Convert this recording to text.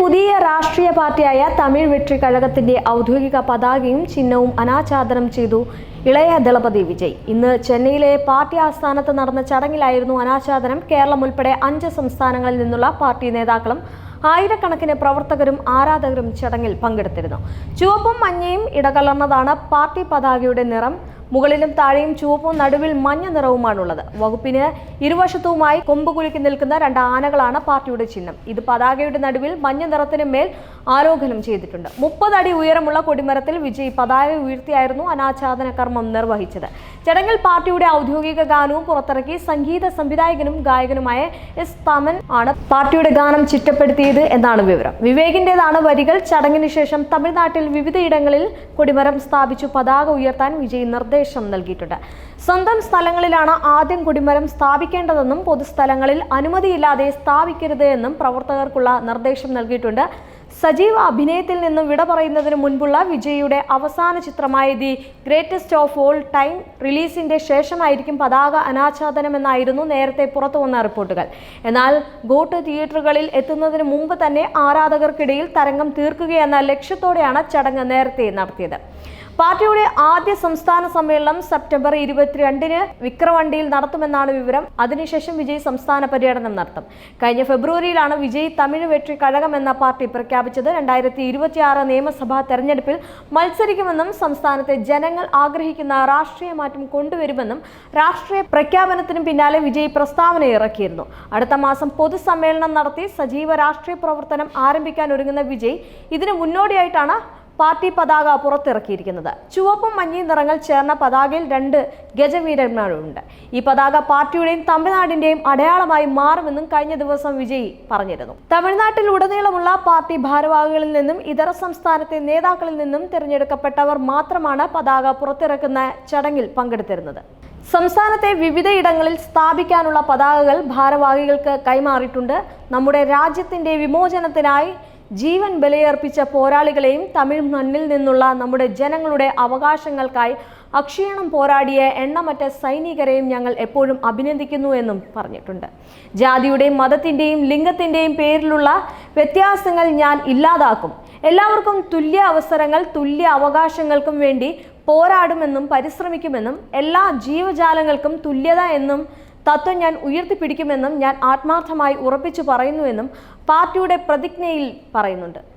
പുതിയ രാഷ്ട്രീയ പാർട്ടിയായ തമിഴ് വെട്രി കഴകത്തിന്റെ ഔദ്യോഗിക പതാകയും ചിഹ്നവും അനാച്ഛാദനം ചെയ്തു ഇളയ ദളപതി വിജയ്. ഇന്ന് ചെന്നൈയിലെ പാർട്ടി ആസ്ഥാനത്ത് നടന്ന ചടങ്ങിലായിരുന്നു അനാച്ഛാദനം. കേരളം ഉൾപ്പെടെ അഞ്ച് സംസ്ഥാനങ്ങളിൽ നിന്നുള്ള പാർട്ടി നേതാക്കളും ആയിരക്കണക്കിന് പ്രവർത്തകരും ആരാധകരും ചടങ്ങിൽ പങ്കെടുത്തിരുന്നു. ചുവപ്പും മഞ്ഞയും ഇടകലർന്നതാണ് പാർട്ടി പതാകയുടെ നിറം. മുകളിലും താഴെയും ചുവപ്പും നടുവിൽ മഞ്ഞ നിറവുമാണുള്ളത്. വകുപ്പിന് ഇരുവശത്തുമായി കൊമ്പ് കുലുക്കി നിൽക്കുന്ന രണ്ട് ആനകളാണ് പാർട്ടിയുടെ ചിഹ്നം. ഇത് പതാകയുടെ നടുവിൽ മഞ്ഞ നിറത്തിന് മേൽ ആരോഹണം ചെയ്തിട്ടുണ്ട്. മുപ്പത് അടി ഉയരമുള്ള കൊടിമരത്തിൽ വിജയ് പതാക ഉയർത്തിയായിരുന്നു അനാച്ഛാദന കർമ്മം നിർവഹിച്ചത്. ചടങ്ങിൽ പാർട്ടിയുടെ ഔദ്യോഗിക ഗാനവും പുറത്തിറക്കി സംഗീത സംവിധായകനും ഗായകനുമായ എസ് തമൻ ആണ് പാർട്ടിയുടെ ഗാനം ചിട്ടപ്പെടുത്തിയത് എന്നാണ് വിവരം. വിവേകിന്റേതാണ് വരികൾ. ചടങ്ങിന് ശേഷം തമിഴ്നാട്ടിൽ വിവിധയിടങ്ങളിൽ കൊടിമരം സ്ഥാപിച്ചു പതാക ഉയർത്താൻ വിജയ് നിർദ്ദേശം നൽകിയിട്ടുണ്ട്. സ്വന്തം സ്ഥലങ്ങളിലാണ് ആദ്യം കുടിമരം സ്ഥാപിക്കേണ്ടതെന്നും പൊതുസ്ഥലങ്ങളിൽ അനുമതിയില്ലാതെ സ്ഥാപിക്കരുത് എന്നും പ്രവർത്തകർക്കുള്ള നിർദ്ദേശം നൽകിയിട്ടുണ്ട്. സജീവ അഭിനയത്തിൽ നിന്നും വിട പറയുന്നതിന് മുൻപുള്ള വിജയിയുടെ അവസാന ചിത്രമായ the greatest of all time റിലീസിന്റെ ശേഷമായിരിക്കും പതാക അനാച്ഛാദനമെന്നായിരുന്നു നേരത്തെ പുറത്തു വന്ന റിപ്പോർട്ടുകൾ. എന്നാൽ ഗോട്ട് തിയേറ്ററുകളിൽ എത്തുന്നതിന് മുമ്പ് തന്നെ ആരാധകർക്കിടയിൽ തരംഗം തീർക്കുകയെന്ന ലക്ഷ്യത്തോടെയാണ് ചടങ്ങ് നേരത്തെ നടത്തിയത്. പാർട്ടിയുടെ ആദ്യ സംസ്ഥാന സമ്മേളനം സെപ്റ്റംബർ ഇരുപത്തിരണ്ടിന് വിക്രവണ്ടിയിൽ നടത്തുമെന്നാണ് വിവരം. അതിനുശേഷം വിജയ് സംസ്ഥാന പര്യടനം നടത്തും. കഴിഞ്ഞ ഫെബ്രുവരിയിലാണ് വിജയ് തമിഴ് വെട്രി കഴകം എന്ന പാർട്ടി പ്രഖ്യാപിച്ചത്. രണ്ടായിരത്തി ഇരുപത്തിയാറ് നിയമസഭാ തെരഞ്ഞെടുപ്പിൽ മത്സരിക്കുമെന്നും സംസ്ഥാനത്തെ ജനങ്ങൾ ആഗ്രഹിക്കുന്ന രാഷ്ട്രീയ മാറ്റം കൊണ്ടുവരുമെന്നും രാഷ്ട്രീയ പ്രഖ്യാപനത്തിനും പിന്നാലെ വിജയ് പ്രസ്താവന ഇറക്കിയിരുന്നു. അടുത്ത മാസം പൊതുസമ്മേളനം നടത്തി സജീവ രാഷ്ട്രീയ പ്രവർത്തനം ആരംഭിക്കാൻ ഒരുങ്ങുന്ന വിജയ് ഇതിന് മുന്നോടിയായിട്ടാണ് പാർട്ടി പതാക പുറത്തിറക്കിയിരിക്കുന്നത്. ചുവപ്പും മഞ്ഞയും നിറങ്ങൾ ചേർന്ന പതാകയിൽ രണ്ട് ഗജവീരന്മാരുണ്ട്. ഈ പതാക പാർട്ടിയുടെയും തമിഴ്നാടിന്റെയും അടയാളമായി മാറുമെന്നും കഴിഞ്ഞ ദിവസം വിജയ് പറഞ്ഞിരുന്നു. തമിഴ്നാട്ടിൽ ഉടനീളമുള്ള പാർട്ടി ഭാരവാഹികളിൽ നിന്നും ഇതര സംസ്ഥാനത്തെ നേതാക്കളിൽ നിന്നും തിരഞ്ഞെടുക്കപ്പെട്ടവർ മാത്രമാണ് പതാക പുറത്തിറക്കുന്ന ചടങ്ങിൽ പങ്കെടുത്തിരുന്നത്. സംസ്ഥാനത്തെ വിവിധയിടങ്ങളിൽ സ്ഥാപിക്കാനുള്ള പതാകകൾ ഭാരവാഹികൾക്ക് കൈമാറിയിട്ടുണ്ട്. നമ്മുടെ രാജ്യത്തിന്റെ വിമോചനത്തിനായി ജീവൻ ബലയർപ്പിച്ച പോരാളികളെയും തമിഴ് മണ്ണിൽ നിന്നുള്ള നമ്മുടെ ജനങ്ങളുടെ അവകാശങ്ങൾക്കായി അക്ഷീണം പോരാടിയ എണ്ണമറ്റ സൈനികരെയും ഞങ്ങൾ എപ്പോഴും അഭിനന്ദിക്കുന്നു എന്നും പറഞ്ഞിട്ടുണ്ട്. ജാതിയുടെയും മതത്തിന്റെയും ലിംഗത്തിന്റെയും പേരിലുള്ള വ്യത്യാസങ്ങൾ ഞാൻ ഇല്ലാതാക്കും. എല്ലാവർക്കും തുല്യ അവസരങ്ങൾ തുല്യ അവകാശങ്ങൾക്കും വേണ്ടി പോരാടുമെന്നും പരിശ്രമിക്കുമെന്നും എല്ലാ ജീവജാലങ്ങൾക്കും തുല്യത എന്നും തത്വം ഞാൻ ഉയർത്തിപ്പിടിക്കുമെന്നും ഞാൻ ആത്മാർത്ഥമായി ഉറപ്പിച്ചു പറയുന്നുവെന്നും പാർട്ടിയുടെ പ്രതിജ്ഞയിൽ പറയുന്നുണ്ട്.